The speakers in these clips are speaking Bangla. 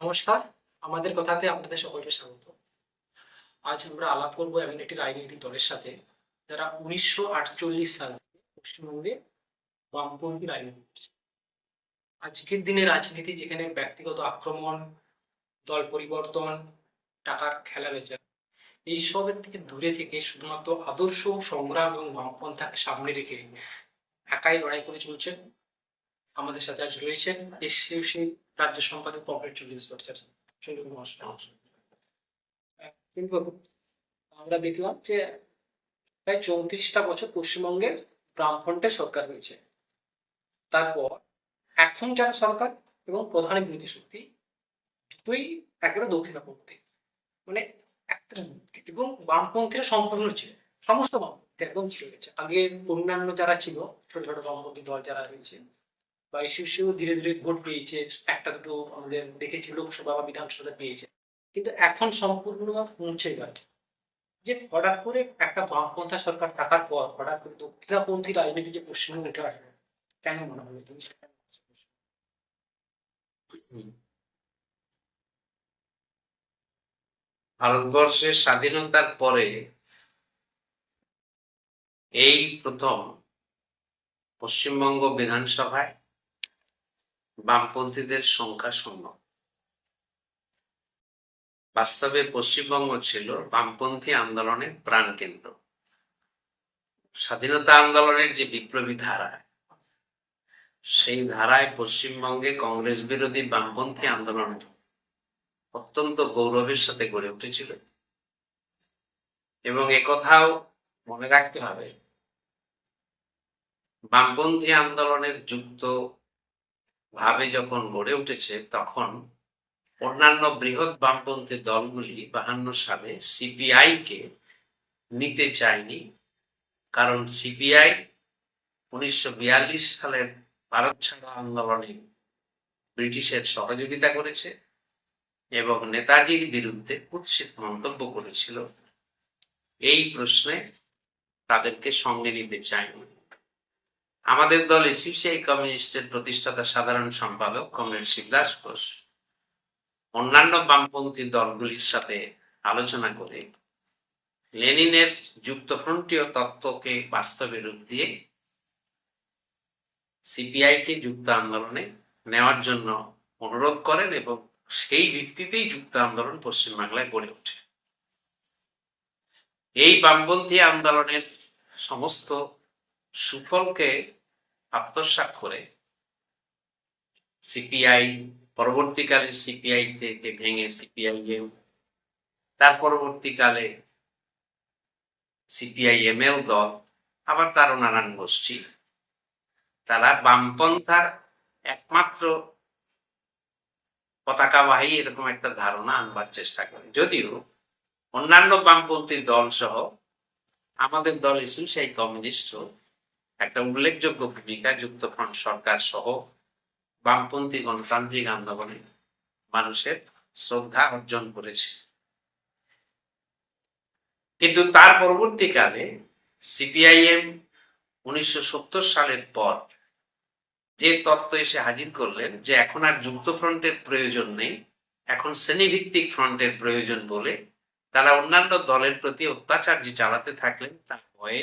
নমস্কার, আমাদের কথাতে আপনাদের সকলকে স্বাগত। আজ আমরা আলাপ করব এমন একটি রাজনৈতিক দলের সাথে, যারা উনিশশো আটচল্লিশ সাল পশ্চিমবঙ্গে বামপন্থী রাজনীতি করছে। আজকের দিনে রাজনীতি যেখানে ব্যক্তিগত আক্রমণ, দল পরিবর্তন, টাকার খেলা বেচা, এইসবের থেকে দূরে থেকে শুধুমাত্র আদর্শ সংগ্রাম এবং বামপন্থাকে সামনে রেখে একাই লড়াই করে চলছেন আমাদের সাথে আজ রয়েছেন এসিউসি রাজ্য সম্পাদক পকেট চল্লিশ ভট্টাচার্য চলুন আমরা দেখলাম যে প্রায় চৌত্রিশটা বছর পশ্চিমবঙ্গে বামফ্রন্টের সরকার হয়েছে। তারপর এখন যারা সরকার এবং প্রধান বিরোধী শক্তি, দুটোই একেবারে দক্ষিণাপন্থী। মানে একটা এবং বামপন্থীরা সম্পূর্ণ ছিল সমস্ত বামপন্থী একদম ছিল। আগে অন্যান্য যারা ছিল ছোট ছোট বামপন্থী দল যারা রয়েছে বা শিশু ধীরে ধীরে ভোট পেয়েছে, একটা দুটো আমাদের দেখেছি লোকসভা বা বিধানসভা পেয়েছে। কিন্তু এখন সম্পূর্ণ মুছে গেছে। যে হঠাৎ করে একটা বামপন্থা সরকার থাকার পর, হঠাৎ করে দক্ষিণাপন্থী রাজনীতি যে পশ্চিমবঙ্গে উঠে আসবে, কেন মনে হয়? তুমি ভারতবর্ষের স্বাধীনতার পরে এই প্রথম পশ্চিমবঙ্গ বিধানসভায় বামপন্থীদের সংখ্যা শূন্য। বাস্তবে পশ্চিমবঙ্গ ছিল বামপন্থী আন্দোলনের প্রাণকেন্দ্র। স্বাধীনতা আন্দোলনের যে বিপ্লবী ধারা, সেই ধারায় পশ্চিমবঙ্গে কংগ্রেস বিরোধী বামপন্থী আন্দোলন অত্যন্ত গৌরবের সাথে গড়ে উঠেছিল। এবং একথাও মনে রাখতে হবে, বামপন্থী আন্দোলনের যুক্ত ভাবে যখন গড়ে উঠেছে, তখন অন্যান্য বৃহৎ বামপন্থী দলগুলি বাহান্ন সালে সিপিআই কে নিতে চায়নি। কারণ সিপিআই উনিশশো বিয়াল্লিশ সালের ভারত ছাড়ো আন্দোলনে ব্রিটিশের সহযোগিতা করেছে এবং নেতাজির বিরুদ্ধে কুৎসিত মন্তব্য করেছিল। এই প্রশ্নে তাদেরকে সঙ্গে নিতে চায়নি। আমাদের দলে সিপিআই কমিউনিস্টের প্রতিষ্ঠাতা সাধারণ সম্পাদক কমরেড শিবদাস ঘোষ। অন্যান্য বামপন্থী দলগুলির সাথে আলোচনা করে লেনিনের যুক্তফ্রন্টীয় তত্ত্বকে বাস্তবে রূপ দিয়ে সিপিআই কে যুক্ত আন্দোলনে নেওয়ার জন্য অনুরোধ করেন এবং সেই ভিত্তিতেই যুক্ত আন্দোলন পশ্চিমবাংলায় গড়ে ওঠে। এই বামপন্থী আন্দোলনের সমস্ত সুফলকে আত্মসাৎ করে সিপিআই, পরবর্তীকালে সিপিআই থেকে ভেঙে সিপিআইএম তার পরবর্তীকালে সিপিআইএমএল দল, আবার তারও নানান গোষ্ঠী। তারা বামপন্থার একমাত্র পতাকাবাহী এরকম একটা ধারণা আনবার চেষ্টা করে। যদিও অন্যান্য বামপন্থী দল সহ আমাদের দল ইস্যু সেই কমিউনিস্ট একটা উল্লেখযোগ্য ভূমিকা যুক্তফ্রন্ট সরকার সহ বামপন্থী গণতান্ত্রিক আন্দোলনে। মানুষের শ্রদ্ধা অর্জন করেছে। কিন্তু তার পরবর্তীকালে সিপিআইএম উনিশশো সত্তর সালের পর যে তত্ত্ব এসে হাজির করলেন যে এখন আর যুক্তফ্রন্টের প্রয়োজন নেই, এখন শ্রেণীভিত্তিক ফ্রন্টের প্রয়োজন বলে তারা অন্যান্য দলের প্রতি অত্যাচার যে চালাতে থাকলেন তার ভয়ে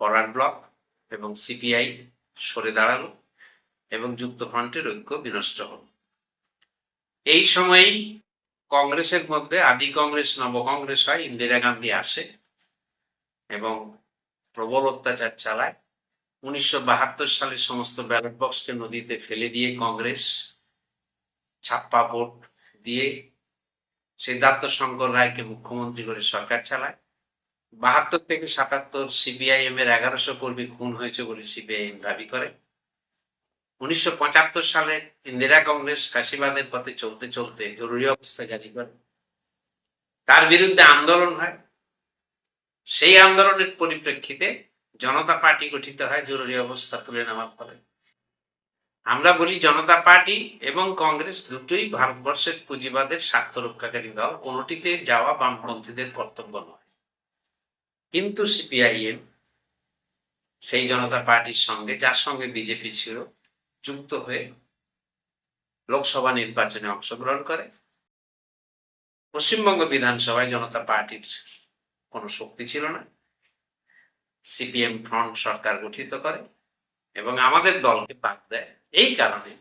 ফরওয়ার্ড ব্লক এবং সিপিআই সরে দাঁড়াল এবং যুক্তফ্রন্টের ঐক্য বিনষ্ট হল। এই সময়েই কংগ্রেসের মধ্যে আদি কংগ্রেস, নব কংগ্রেস হয়, ইন্দিরা গান্ধী আসে এবং প্রবল অত্যাচার চালায়। উনিশশো বাহাত্তর সালে সমস্ত ব্যালট বক্সকে নদীতে ফেলে দিয়ে কংগ্রেস ছাপ্পা ভোট দিয়ে সিদ্ধার্থ শঙ্কর রায়কে মুখ্যমন্ত্রী করে সরকার চালায়। বাহাত্তর থেকে সাতাত্তর সিপিআইএম এর এগারোশো কর্মী খুন হয়েছে বলে সিপিআইএম দাবি করে। উনিশশো পঁচাত্তর সালে ইন্দিরা কংগ্রেস ফ্যাসিবাদের পথে চলতে চলতে জরুরি অবস্থা জারি করে। তার বিরুদ্ধে আন্দোলন হয়। সেই আন্দোলনের পরিপ্রেক্ষিতে জনতা পার্টি গঠিত হয়, জরুরি অবস্থা তুলে নেওয়ার ফলে। আমরা বলি জনতা পার্টি এবং কংগ্রেস দুটোই ভারতবর্ষের পুঁজিবাদের স্বার্থ রক্ষাকারী দল। কোনোটিতে যাওয়া বামপন্থীদের কর্তব্য নয়। কিন্তু সিপিআইএম সেই জনতা পার্টির সঙ্গে, যার সঙ্গে বিজেপি ছিল, যুক্ত হয়ে লোকসভা নির্বাচনে অংশগ্রহণ করে। পশ্চিমবঙ্গ বিধানসভায় জনতা পার্টির কোনো শক্তি ছিল না। সিপিএম ফ্রন্ট সরকার গঠিত করে এবং আমাদের দলকে বাদ দেয়। এই কারণে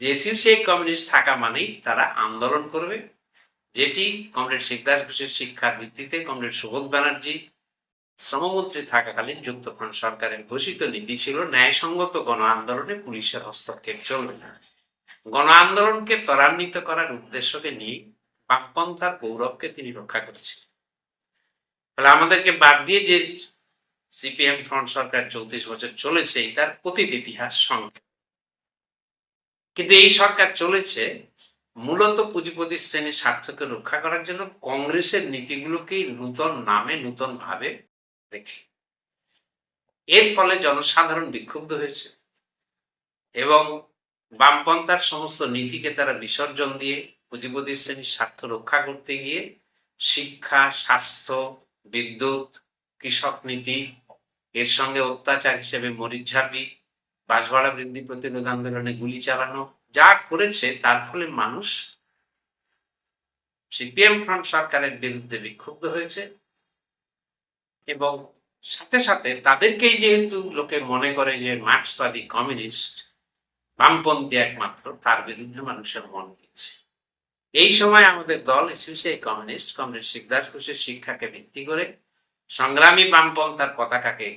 যে সিপিআই কমিউনিস্ট থাকা মানেই তারা আন্দোলন করবে। যেটি কমরেড শিকদাস ঘোষের শিক্ষার ভিত্তিতে কমরেড সুবোধ ব্যানার্জি শ্রমমন্ত্রী থাকাকালীন যুক্তফ্রন্ট সরকারের ঘোষিত নীতি ছিল ন্যায়সঙ্গত গণ আন্দোলনে পুলিশের হস্তক্ষেপ চলবে না। গণ আন্দোলনকে ত্বরান্বিত করার উদ্দেশ্যকে নিয়ে বামপন্থার গৌরবকে তিনি রক্ষা করেছিলেন। তাহলে আমাদেরকে বাদ দিয়ে যে সিপিএম ফ্রন্ট সরকার চৌত্রিশ বছর চলেছে তার অতীত ইতিহাস সঙ্গে। কিন্তু এই সরকার চলেছে মূলত পুঁজিপতি শ্রেণির স্বার্থকে রক্ষা করার জন্য। কংগ্রেসের নীতিগুলোকেই নূতন নামে নূতন ভাবে রেখে এর ফলে জনসাধারণ বিক্ষুব্ধ হয়েছে এবং বামপন্থার সমস্ত নীতিকে তারা বিসর্জন দিয়ে পুঁজিপতি শ্রেণির স্বার্থ রক্ষা করতে গিয়ে শিক্ষা, স্বাস্থ্য, বিদ্যুৎ, কৃষক নীতি, এর সঙ্গে অত্যাচার হিসেবে মরিচঝাপি বাসভাড়া বৃদ্ধি প্রতিরোধ আন্দোলনে গুলি চালানো যা করেছে, তার ফলে মানুষ, সিপিএম ফ্রন্ট সরকারের বিরুদ্ধে বিক্ষুব্ধ হয়েছে। এবং সাথে সাথে তাদেরকেই যেহেতু লোকে মনে করে যে মার্ক্সবাদী কমিউনিস্ট, বামপন্থী একমাত্র, তার বিরুদ্ধে মানুষের মন দিচ্ছে এই সময় আমাদের দল এসোসিয়াই কমিউনিস্ট কমরেড শিকদাস ঘোষের শিক্ষাকে ভিত্তি করে সংগ্রামী বামপন্থার পতাকাকে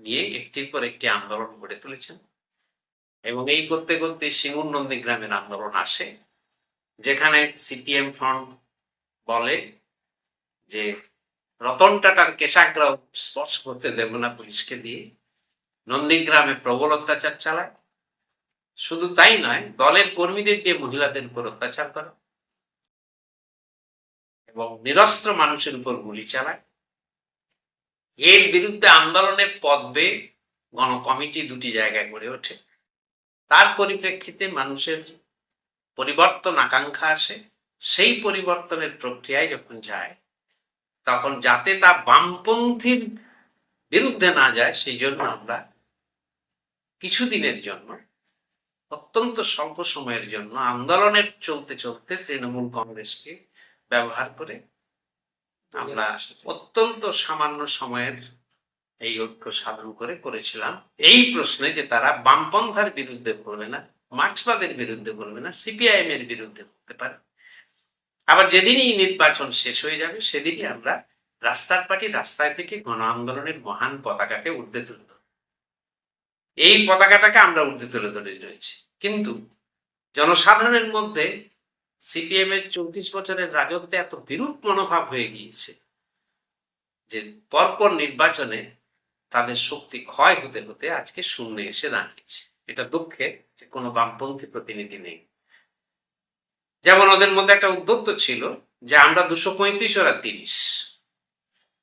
নিয়ে একটির পর একটি আন্দোলন গড়ে তুলেছেন। এবং এই করতে করতে সিঙ্গুর নন্দীগ্রামের আন্দোলন আসে, যেখানে সিপিএম ফ্রন্ট বলে যে রতন টাটার কেশাগ্রাহ স্পর্শ করতে দেব না পুলিশকে দিয়ে। নন্দীগ্রামে প্রবল অত্যাচার চালায়। শুধু তাই নয়, দলের কর্মীদের দিয়ে মহিলাদের উপর অত্যাচার করে এবং নিরস্ত্র মানুষের উপর গুলি চালায়। এর বিরুদ্ধে আন্দোলনের পদ্মে গণকমিটি দুটি জায়গায় গড়ে ওঠে। তার পরিপ্রেক্ষিতে মানুষের পরিবর্তন আকাঙ্ক্ষা আসে। সেই পরিবর্তনের প্রক্রিয়ায় যখন যায় তখন যাতে তা বামপন্থীর বিরুদ্ধে না যায়, সেই জন্য আমরা কিছুদিনের জন্য, অত্যন্ত স্বল্প সময়ের জন্য আন্দোলনের চলতে চলতে তৃণমূল কংগ্রেসকে ব্যবহার করে আমরা অত্যন্ত সামান্য সময়ের এই ঐক্য সাধন করে করেছিলাম। এই প্রশ্নে যে তারা বামপন্থার বিরুদ্ধে বলবে না, মার্ক্সবাদের বিরুদ্ধে বলবে না সিপিআইএম এর বিরুদ্ধে বলতে পারে। আবার যেদিনই নির্বাচন শেষ হয়ে যাবে, সেদিনই আমরা রাস্তার পার্টি রাস্তায় থেকে গণ আন্দোলনের মহান পতাকাকে উর্ধে তুলে ধরব। এই পতাকাটাকে আমরা উর্ধে তুলে ধরে রয়েছি। কিন্তু জনসাধারণের মধ্যে সিপিএম এর চৌত্রিশ বছরের রাজত্বে এত বিরূপ মনোভাব হয়ে গিয়েছে যে পরপর নির্বাচনে তাদের শক্তি ক্ষয় হতে হতে আজকে শূন্যে এসে দাঁড়িয়েছে। এটা দুঃখে যে কোনো বামপন্থী প্রতিনিধি নেই। যেমন ওদের মধ্যে একটা উদ্যোক্ত ছিল যে আমরা দুশো পঁয়ত্রিশ ওরা তিরিশ।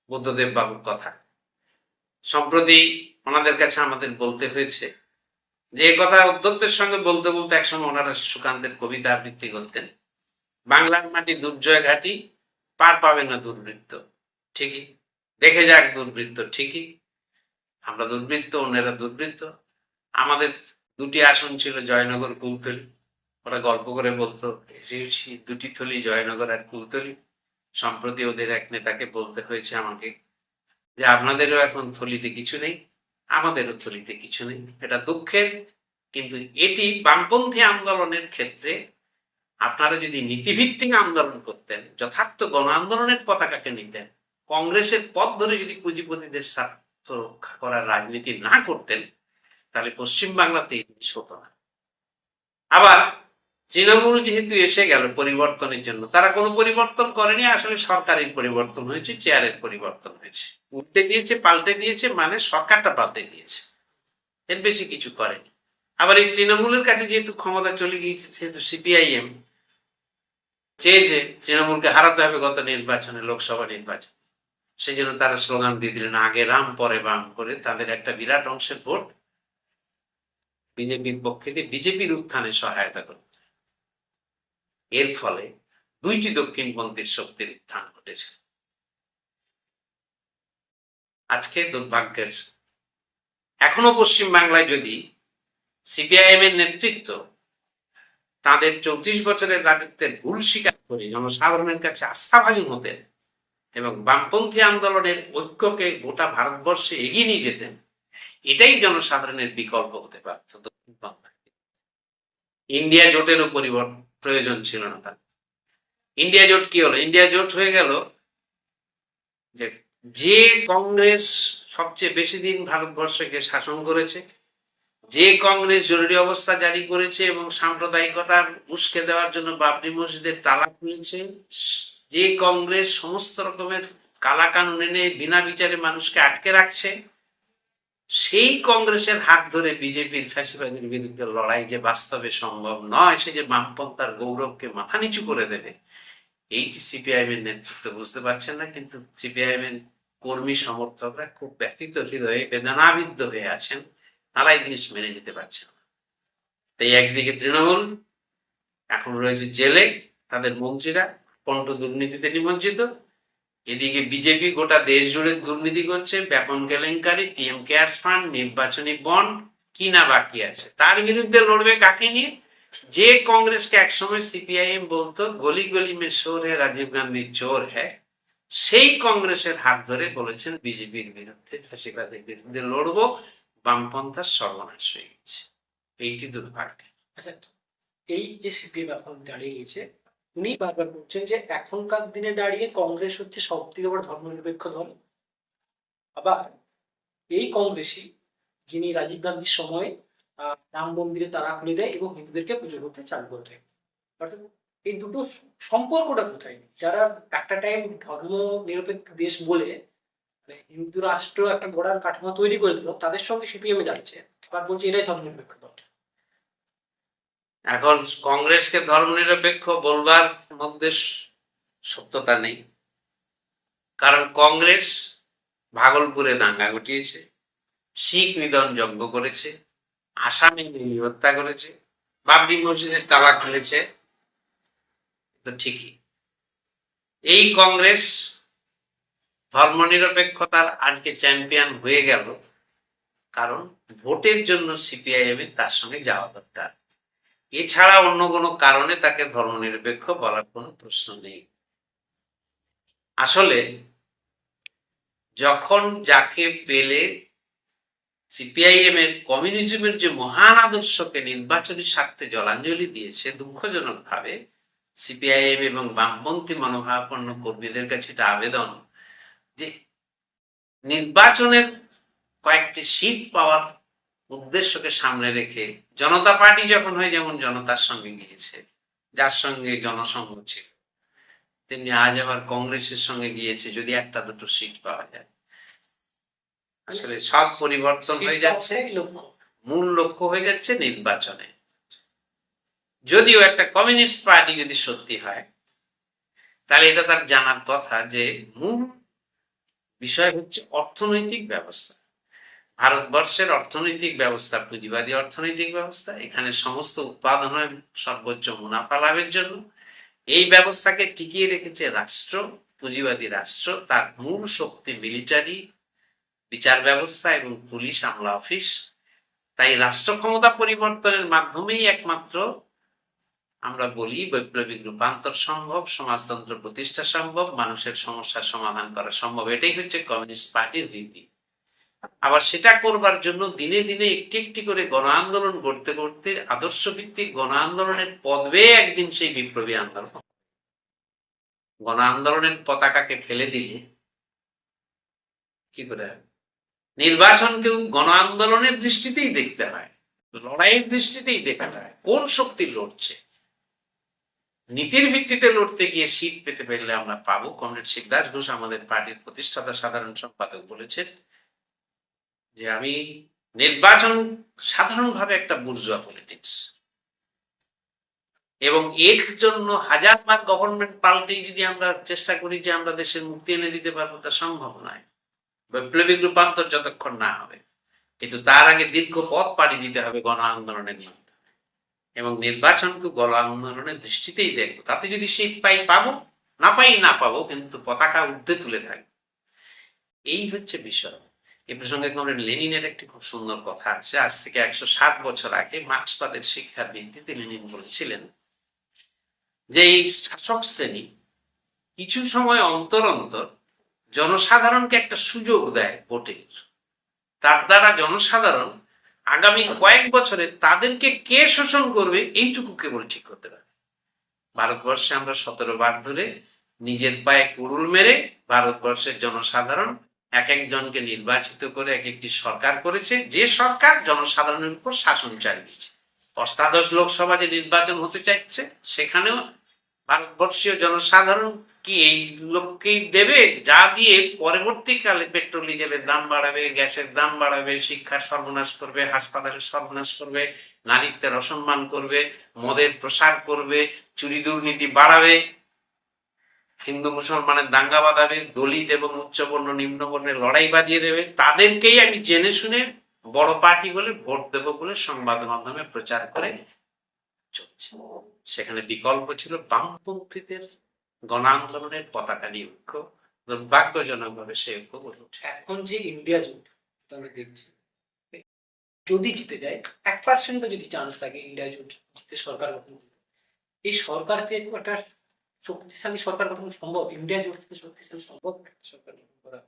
বুদ্ধদেব বাবুর কথা। সম্প্রতি ওনাদের কাছে আমাদের বলতে হয়েছে যে কথা উদ্যোক্তের সঙ্গে বলতে বলতে একসময় ওনারা সুকান্তের কবিতা আবৃত্তি করতেন। বাংলার মাটি দুর্জয় ঘাটি, পার পাবে না দুর্বৃত্ত। ঠিকই। দেখে যাক দুর্বৃত্ত ঠিকই। আমরা দুর্বৃত্ত, অন্যেরা দুর্বৃত্ত। আমাদের দুটি আসন ছিল জয়নগর কুলতলি ওরা গল্প করে বলতো দুটি থলি জয়নগর আর কুলতলি। সম্প্রতি ওদের এক নেতাকে বলতে হয়েছে আমাকে যে, আপনাদেরও এখন থলিতে কিছু নেই, আমাদেরও থলিতে কিছু নেই। এটা দুঃখের, কিন্তু এটি বামপন্থী আন্দোলনের ক্ষেত্রে আপনারা যদি নীতিভিত্তিক আন্দোলন করতেন, যথার্থ গণ আন্দোলনের পতাকাকে নিতেন, কংগ্রেসের পথ ধরে যদি পুঁজিপতিদের স্বার্থ রক্ষা করার রাজনীতি না করতেন, তাহলে পশ্চিম বাংলাতে এই জিনিস হতো না। আবার তৃণমূল যেহেতু এসে গেল পরিবর্তনের জন্য, তারা কোনো পরিবর্তন করেনি, আসলে সরকারের পরিবর্তন হয়েছে চেয়ারের পরিবর্তন হয়েছে। উল্টে দিয়েছে, পাল্টে দিয়েছে মানে সরকারটা পাল্টে দিয়েছে। এর বেশি কিছু করেনি। আবার এই তৃণমূলের কাছে যেহেতু ক্ষমতা চলে গিয়েছে সেহেতু সিপিআইএম চেয়েছে তৃণমূলকে হারাতে হবে গত নির্বাচনে, লোকসভা নির্বাচন। সেই জন্য তারা স্লোগান দিয়ে দিলেন, আগে রাম, পরে বাম করে তাদের একটা বিরাট অংশের ভোট বিজেপির পক্ষে দিয়ে বিজেপির উত্থানে সহায়তা করবে এর ফলে দুইটি দক্ষিণপন্থীর শক্তির উত্থান ঘটেছে আজকে দুর্ভাগ্যের এখনও পশ্চিম বাংলায় যদি সিপিআইএম এর নেতৃত্ব তাদের চৌত্রিশ বছরের রাজত্বের ভুল স্বীকার করে জনসাধারণের কাছে আস্থাভাজন হতেন এবং বামপন্থী আন্দোলনের ঐক্যকে গোটা ভারতবর্ষে এগিয়ে নিয়ে যেতেন, এটাই জনসাধারণের বিকল্প হতে পারত দক্ষিণ বাংলায় ইন্ডিয়া জোটেরও পরিবর্তন প্রয়োজন ছিল না তার। ইন্ডিয়া জোট কি হলো? ইন্ডিয়া জোট হয়ে গেল যে যে কংগ্রেস সবচেয়ে বেশি দিন ভারতবর্ষকে শাসন করেছে, যে কংগ্রেস জরুরি অবস্থা জারি করেছে এবং সাম্প্রদায়িকতার উস্কে দেওয়ার জন্য বাবরি মসজিদের তালা খুলেছে, যে কংগ্রেস সমস্ত রকমের কালা কানুন এনে বিনা বিচারে মানুষকে আটকে রাখছে সেই কংগ্রেসের হাত ধরে বিজেপির ফ্যাসিবাদের বিরুদ্ধে লড়াই যে বাস্তবে সম্ভব নয়, সে যে বামপন্থার গৌরবকে মাথা নিচু করে দেবে এইটি সিপিআইএম এর নেতৃত্ব বুঝতে পারছেন না, কিন্তু সিপিআইএম এর কর্মী সমর্থকরা খুব ব্যথিত হৃদয়ে বেদনাবিদ্ধ হয়ে আছেন, তারা এই জিনিস মেনে নিতে পারছেন না। তাই একদিকে তৃণমূল, এখন রয়েছে জেলে, তাদের মন্ত্রীরা পণ্ড দুর্নীতিতে নিমজ্জিত এদিকে বিজেপি গোটা দেশ জুড়ে দুর্নীতি করছে, ব্যাপন কেলেঙ্কারি পিএম কেয়ার্স ফান্ড নির্বাচনী বন্ড কি না বাকি আছে? তার বিরুদ্ধে লড়বে কাকে নিয়ে? যে কংগ্রেসকে একসময় সিপিআইএম বলতো, গলি গলি মে চোর হ্যাঁ রাজীব গান্ধী চোর হ্যাঁ সেই কংগ্রেসের হাত ধরে বলেছেন বিজেপির বিরুদ্ধে, ফাঁসিবাদের বিরুদ্ধে লড়বো বামপন্থার সর্বনাশ হয়ে গেছে। এইটি দুর্ভাগ্য আচ্ছা এই যে সিপিএম এখন দাঁড়িয়ে গেছে উনি বারবার বলছেন যে এখনকার দিনে দাঁড়িয়ে কংগ্রেস হচ্ছে সব থেকে বড় ধর্মনিরপেক্ষ দল। আবার এই কংগ্রেসই যিনি রাজীব গান্ধীর সময় রাম মন্দিরে তারা খুলে দেয় এবং হিন্দুদেরকে পুজো করতে চালু করে দেয়। অর্থাৎ এই দুটো সম্পর্কটা কোথায়? যারা একটা টাইম ধর্ম নিরপেক্ষ দেশ বলে মানে হিন্দু রাষ্ট্র একটা গোড়ার কাঠামো তৈরি করে দিল, তাদের সঙ্গে সিপিএমে যাচ্ছে। আবার বলছে এটাই ধর্মনিরপেক্ষ দল। এখন কংগ্রেসকে ধর্মনিরপেক্ষ বলবার মধ্যে সত্যতা নেই। কারণ কংগ্রেস ভাগলপুরে দাঙ্গা ঘটিয়েছে, শিখ নিধন যজ্ঞ করেছে, আসামে মিলি হত্যা করেছে, বাবরি মসজিদের তালা খুলেছে। তো ঠিকই। এই কংগ্রেস ধর্মনিরপেক্ষতার আজকে চ্যাম্পিয়ন হয়ে গেল, কারণ ভোটের জন্য সিপিআইএম তার সঙ্গে যাওয়া দরকার। এছাড়া অন্য কোনো কারণে তাকে ধর্মনিরপেক্ষ বলার কোনো প্রশ্ন নেই। আসলে যখন যাকে পেলে সিপিআইএম এর কমিউনিজমের যে মহান আদর্শকে নির্বাচনী স্বার্থে জলাঞ্জলি দিয়েছে দুঃখজনক ভাবে সিপিআইএম এবং বামপন্থী মনোভাবাপন্ন কর্মীদের কাছে এটা আবেদন যে নির্বাচনের কয়েকটি সিট পাওয়ার উদ্দেশ্যকে সামনে রেখে জনতা পার্টি যখন হয় যেমন জনতার সঙ্গে গিয়েছে যার সঙ্গে জনসংঘ ছিল তেমনি আজ আবার কংগ্রেসের সঙ্গে গিয়েছে যদি একটা দুটো সিট পাওয়া যায়। আসলে সব পরিবর্তন হয়ে যাচ্ছে মূল লক্ষ্য হয়ে যাচ্ছে নির্বাচনে। যদিও একটা কমিউনিস্ট পার্টি যদি সত্যি হয় তাহলে এটা তার জানার কথা যে মূল বিষয় হচ্ছে অর্থনৈতিক ব্যবস্থা। ভারতবর্ষের অর্থনৈতিক ব্যবস্থা, পুঁজিবাদী অর্থনৈতিক ব্যবস্থা, এখানে সমস্ত উৎপাদন হয় সর্বোচ্চ মুনাফা লাভের জন্য। এই ব্যবস্থাকে টিকিয়ে রেখেছে রাষ্ট্র, পুঁজিবাদী রাষ্ট্র, তার মূল শক্তি মিলিটারি, বিচার ব্যবস্থা এবং পুলিশ আমলা অফিস। তাই রাষ্ট্র ক্ষমতা পরিবর্তনের মাধ্যমেই একমাত্র আমরা বলি বৈপ্লবিক রূপান্তর সম্ভব, সমাজতন্ত্র প্রতিষ্ঠা সম্ভব, মানুষের সমস্যার সমাধান করা সম্ভব। এটাই হচ্ছে কমিউনিস্ট পার্টির রীতি। আবার সেটা করবার জন্য দিনে দিনে একটি একটি করে গণ আন্দোলন করতে করতে আদর্শ ভিত্তিক গণ আন্দোলনের পদবে একদিন সেই বিপ্লবী আন্দোলন গণ আন্দোলনের পতাকাকে ফেলে দিলে কি করে? নির্বাচনকেও গণ আন্দোলনের দৃষ্টিতেই দেখতে হয়, লড়াইয়ের দৃষ্টিতেই দেখতে হয়, কোন শক্তি লড়ছে? নীতির ভিত্তিতে লড়তে গিয়ে সিট পেতে পারলে আমরা পাবো। কমরেড শিবদাস ঘোষ আমাদের পার্টির প্রতিষ্ঠাতা, সাধারণ সম্পাদক বলেছেন। যে আমি নির্বাচন সাধারণভাবে একটা বুর্জুয়া পলিটিক্স এবং এর জন্য হাজার বার গভর্নমেন্ট পাল্টে যদি আমরা চেষ্টা করি যে আমরা দেশের মুক্তি এনে দিতে পারব, তা সম্ভব নয়। বৈপ্লবিক রূপান্তর যতক্ষণ না হবে। কিন্তু তার আগে দীর্ঘ পথ পাড়ি দিতে হবে গণ আন্দোলনের এবং নির্বাচনকে গণ আন্দোলনের দৃষ্টিতেই দেখব। তাতে যদি শীত পাই পাবো, না পাই না পাবো, কিন্তু পতাকা ঊর্ধ্বে তুলে থাকবে এই হচ্ছে বিষয়। এ প্রসঙ্গে কমরেড লেনিনের একটি খুব সুন্দর কথা আছে। আজ থেকে একশো সাত বছর আগে মার্ক্সবাদের শিক্ষার ভিত্তিতে লেনিন বলেছিলেন যে এই শাসক শ্রেণি কিছু সময় অন্তর অন্তর জনসাধারণকে একটা সুযোগ দেয় ভোটের। তার দ্বারা জনসাধারণ আগামী কয়েক বছরে তাদেরকে কে শোষণ করবে এইটুকু কেবল ঠিক করতে পারে। ভারতবর্ষে আমরা সতেরো বার ধরে নিজের পায়ে কুড়ুল মেরে ভারতবর্ষের জনসাধারণ এক একজনকে নির্বাচিত করে এক একটি সরকার করেছে। যে সরকার জনসাধারণের উপর শাসন চালিয়েছে। অষ্টাদশ লোকসভা যে নির্বাচন হতে চাইছে, সেখানেও ভারতবর্ষীয় জনসাধারণ কি এই লোককেই দেবে? যা দিয়ে পরবর্তীকালে পেট্রোল ডিজেলের দাম বাড়াবে, গ্যাসের দাম বাড়াবে, শিক্ষার সর্বনাশ করবে, হাসপাতালের সর্বনাশ করবে, নারীত্বের অসম্মান করবে, মদের প্রসার করবে, চুরি দুর্নীতি বাড়াবে। হিন্দু মুসলমানের দাঙ্গা বাঁধাবে, দলিত এবং উচ্চবর্ণ নিম্নবর্ণের লড়াই বাঁধিয়ে দেবে। তাদেরকেই আমি জেনে শুনে বড় পার্টি বলে ভোট দেব বলে সংবাদ মাধ্যমে প্রচার করে চলছে। সেখানে বিকল্প ছিল বামপন্থীদের গণ আন্দোলনের পতাকা নিয়ে ঐক্য। দুর্ভাগ্যজনক ভাবে সে ঐক্য গড়ে এখন যে ইন্ডিয়া জোট আমরা দেখছি। যদি জিতে যায়, এক পার্সেন্টও যদি চান্স থাকে ইন্ডিয়া জোট জিতে সরকার এই সরকার থেকে একটা শক্তিশালী সরকার গঠন সম্ভব, ইন্ডিয়া জোট থেকে শক্তিশালী সম্ভব সরকার গঠন করা।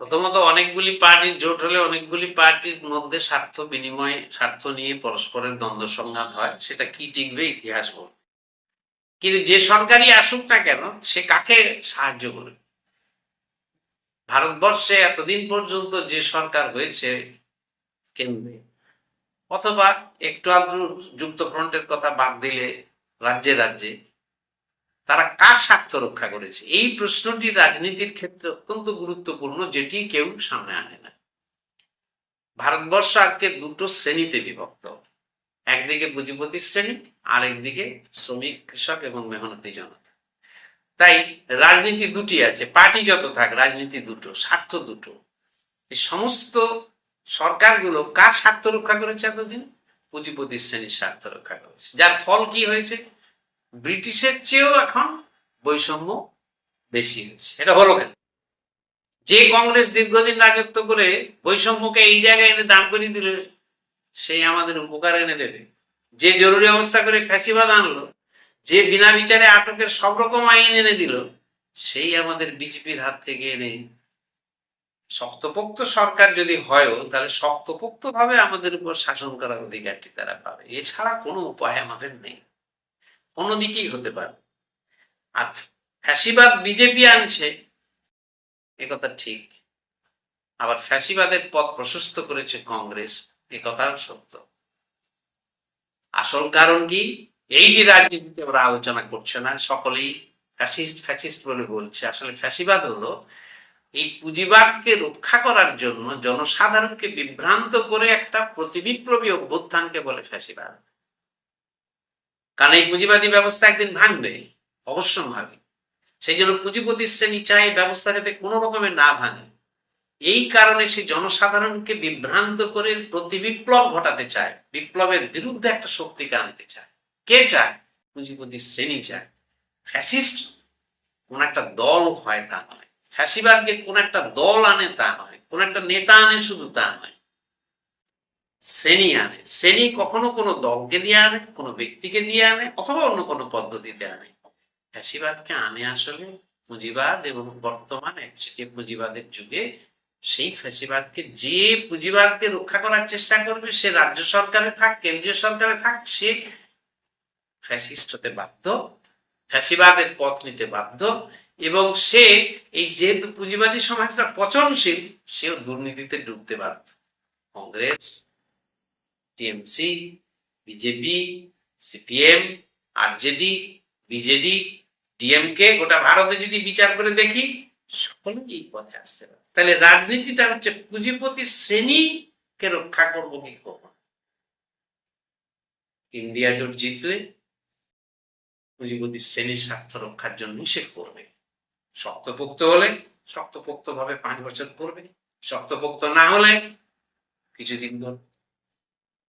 প্রথমত অনেকগুলি পার্টির জোট হলে অনেকগুলি পার্টির মধ্যে স্বার্থ বিনিময়, স্বার্থ নিয়ে পরস্পরের দ্বন্দ্ব সংঘাত হয়, সেটা কি টিকবে ইতিহাস বল। কিন্তু যে সরকারই আসুক না কেন, সে কাকে সাহায্য করবে? ভারতবর্ষে এতদিন পর্যন্ত যে সরকার হয়েছে কেন্দ্রে, অথবা একটু আধটু যুক্ত ফ্রন্টের কথা বাদ দিলে রাজ্যে রাজ্যে তারা কার স্বার্থ রক্ষা করেছে? এই প্রশ্নটি রাজনীতির ক্ষেত্রে অত্যন্ত গুরুত্বপূর্ণ, যেটি কেউ সামনে আনে না। ভারতবর্ষ আজকে দুটো শ্রেণীতে বিভক্ত। একদিকে পুঁজিপতি শ্রেণি আর একদিকে শ্রমিক, কৃষক এবং মেহনতি জনতা। তাই রাজনীতি দুটি আছে, পার্টি যত থাক, রাজনীতি দুটো, স্বার্থ দুটো। এই সমস্ত সরকারগুলো কার স্বার্থ রক্ষা করেছে এতদিন? পুঁজিপতি শ্রেণির স্বার্থ রক্ষা করেছে। যার ফল কি হয়েছে? ব্রিটিশের চেয়েও এখন বৈষম্য বেশি হয়েছে। এটা হলো কেন যে কংগ্রেস দীর্ঘদিন রাজত্ব করে বৈষম্যকে এই জায়গায় এনে দান করিয়ে দিল সেই আমাদের উপকার এনে দেবে। যে জরুরি অবস্থা করে ফ্যাসিবাদ আনলো, যে বিনা বিচারে আটকের সব রকম আইন এনে দিল, সেই আমাদের বিজেপির হাত থেকে এনে শক্তপোক্ত সরকার যদি হয়ও, তাহলে শক্তপোক্ত ভাবে আমাদের উপর শাসন করার অধিকারটি তারা পাবে। এছাড়া কোনো উপায় আমাদের নেই। অন্যদিকেই হতে পারে। আর ফ্যাসিবাদ বিজেপি আনছে একথা ঠিক। আবার ফ্যাসিবাদের পথ প্রশস্ত করেছে কংগ্রেস, এ কথাও সত্য। আসল কারণ কি? এইটি রাজনীতিতে আমরা আলোচনা করছে না, সকলেই ফ্যাসিস্ট ফ্যাসিস্ট বলে বলছে। আসলে ফ্যাসিবাদ হলো এই পুঁজিবাদকে রক্ষা করার জন্য জনসাধারণকে বিভ্রান্ত করে একটা প্রতিবিপ্লবী অভ্যুত্থানকে বলে ফ্যাসিবাদ। কারণ এই পুঁজিবাদী ব্যবস্থা একদিন ভাঙবে অবশ্যই ভাবে সেই জন্য পুঁজিপতি শ্রেণি চায় ব্যবস্থা যাতে কোনো রকমের না ভাঙে। এই কারণে সে জনসাধারণকে বিভ্রান্ত করে প্রতি বিপ্লব ঘটাতে চায়, বিপ্লবের বিরুদ্ধে একটা শক্তিকে আনতে চায়। কে চায়? পুঁজিপতি শ্রেণি চায়। ফ্যাসিস্ট কোন একটা দল হয় তা নয়। ফ্যাসিবাদকে কোন একটা দল আনে তা নয়। কোন একটা নেতা আনে শুধু তা নয়। শ্রেণি আনে। শ্রেণি কখনো কোনো দলকে দিয়ে আনে, কোনো ব্যক্তিকে দিয়ে আনে, অথবা অন্য কোনো পদ্ধতিতে আনে। ফ্যাসিবাদকে আনে আসলে পুঁজিবাদ এবং বর্তমান পুঁজিবাদের যুগে সেই ফ্যাসিবাদকে যে পুঁজিবাদকে রক্ষা করার চেষ্টা করবে, সে রাজ্য সরকারে থাক, কেন্দ্রীয় সরকারে থাক, সে ফ্যাসিস্ট হতে বাধ্য, ফ্যাসিবাদের পথ নিতে বাধ্য এবং সে এই যেহেতু পুঁজিবাদী সমাজটা পচনশীল, সেও দুর্নীতিতে ডুবতে বাধ্য। Congress TMC, BJP, CPM, RJD, BJD, DMK গোটা ভারতে যদি বিচার করে দেখি, সকলেই এই পথে আসতে পারে। তাহলে রাজনীতিটা হচ্ছে পুঁজিপতি শ্রেণীকে রক্ষা করব কি করব ইন্ডিয়া জোট জিতলে পুঁজিপতি শ্রেণির স্বার্থ রক্ষার জন্য সে করবে। শক্তপোক্ত হলে শক্তপোক্ত ভাবে পাঁচ বছর করবে। শক্তপোক্ত না হলে কিছুদিন পর